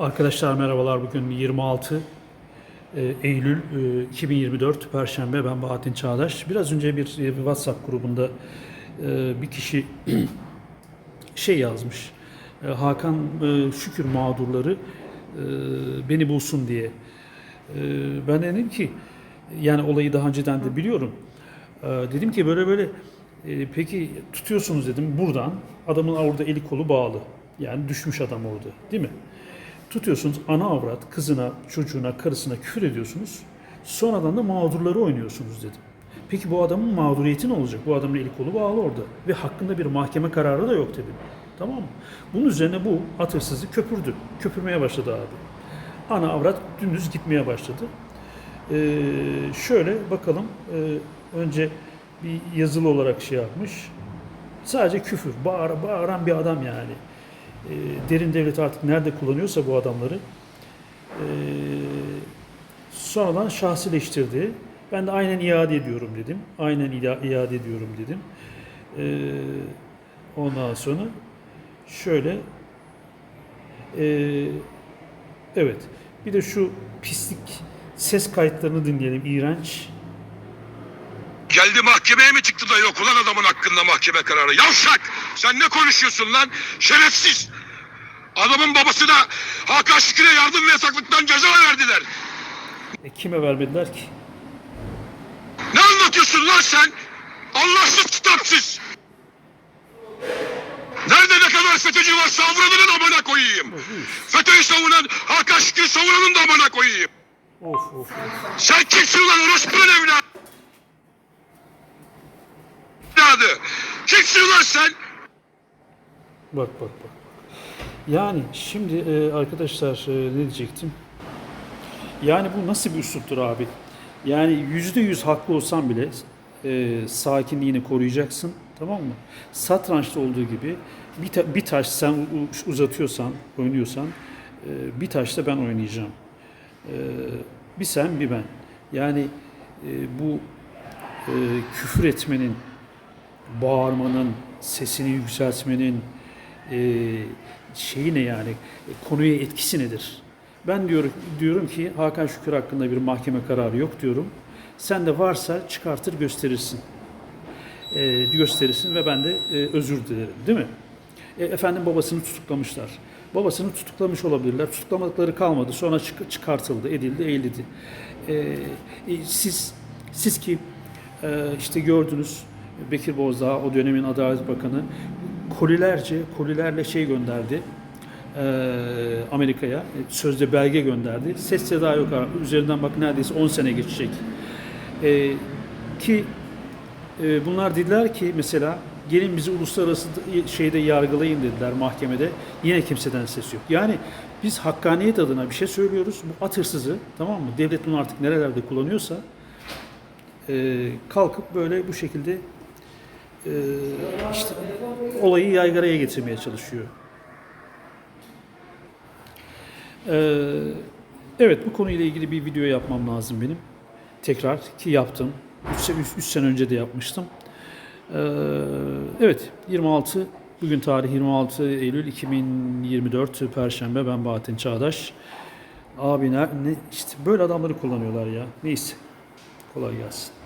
Arkadaşlar merhabalar. Bugün 26 e, Eylül e, 2024 Perşembe. Ben Bahattin Çağdaş. Biraz önce bir, bir WhatsApp grubunda e, bir kişi şey yazmış. E, Hakan e, şükür mağdurları e, beni bulsun diye. E, Ben dedim ki yani olayı daha önceden de biliyorum. E, Dedim ki böyle böyle e, peki tutuyorsunuz dedim buradan adamın orada eli kolu bağlı. Yani düşmüş adam orada değil mi? Tutuyorsunuz ana avrat kızına, çocuğuna, karısına küfür ediyorsunuz. Sonradan da mağdurları oynuyorsunuz dedim. Peki bu adamın mağduriyeti ne olacak? Bu adamın eli kolu bağlı orada. Ve hakkında bir mahkeme kararı da yok dedim. Tamam mı? Bunun üzerine bu at köpürdü. Köpürmeye başladı abi. Ana avrat dümdüz gitmeye başladı. Ee, şöyle bakalım. Ee, önce bir yazılı olarak şey yapmış. Sadece küfür. Bağır, bağıran bir adam yani. Ee, derin devlet artık nerede kullanıyorsa bu adamları ee, sonradan şahsileştirdi. Ben de aynen iade ediyorum dedim. Aynen iade ediyorum dedim. Ee, ondan sonra şöyle ee, evet bir de şu pislik ses kayıtlarını dinleyelim. İğrenç. Geldi mahkemeye mi çıktı da yok ulan adamın hakkında mahkeme kararı? Yavşak! Sen ne konuşuyorsun lan? Şerefsiz! Adamın babası da Hakan Şükür'e yardım ve yasaklıktan ceza verdiler. E, kime vermediler ki? Ne anlatıyorsun lan sen? Allahsız kitapsız! Nerede ne kadar FETÖ'cü var savranının amına koyayım. FETÖ'yü savunan Hakan Şükür savunanın da amına koyayım. Of of. of. Sen kimsin lan orospunun evladı? Evladı. Kimsin lan sen? Bak bak bak. Yani şimdi e, arkadaşlar e, ne diyecektim? Yani bu nasıl bir üsluptur abi? Yani yüzde yüz haklı olsan bile e, sakinliğini koruyacaksın. Tamam mı? Satrançta olduğu gibi bir, ta- bir taş sen uzatıyorsan, oynuyorsan e, bir taş da ben oynayacağım. E, bir sen bir ben. Yani e, bu e, küfür etmenin, bağırmanın, sesini yükseltmenin e, şeyi ne yani, e, konuya etkisi nedir? Ben diyorum, diyorum ki Hakan Şükür hakkında bir mahkeme kararı yok diyorum. Sen de varsa çıkartır gösterirsin. E, gösterirsin ve ben de e, özür dilerim değil mi? E, efendim babasını tutuklamışlar. Babasını tutuklamış olabilirler. Tutuklamadıkları kalmadı. Sonra çık- çıkartıldı, edildi, eğildi. E, e, siz siz ki e, işte gördünüz Bekir Bozdağ o dönemin Adalet Bakanı kolilerce kolilerle şey gönderdi e, Amerika'ya e, sözde belge gönderdi. Ses seda yok. Üzerinden bak neredeyse 10 sene geçecek. E, ki e, bunlar dediler ki mesela gelin bizi uluslararası şeyde yargılayın dediler mahkemede. Yine kimseden ses yok. Yani biz hakkaniyet adına bir şey söylüyoruz. Bu at hırsızı tamam mı? Devlet bunu artık nerelerde kullanıyorsa e, kalkıp böyle bu şekilde e, işte olayı yaygaraya getirmeye çalışıyor. Ee, evet bu konuyla ilgili bir video yapmam lazım benim. Tekrar ki yaptım. 3 sene önce de yapmıştım. Ee, evet 26 bugün tarih 26 Eylül 2024 Perşembe ben Bahattin Çağdaş. Abi ne, işte böyle adamları kullanıyorlar ya. Neyse kolay gelsin.